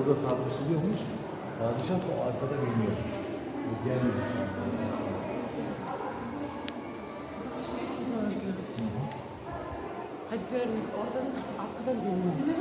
Burada tartışılıyormuş. Padişah da arkada bilmiyormuş. Gelmiyormuş. Hadi görün oradan arkadan dinle.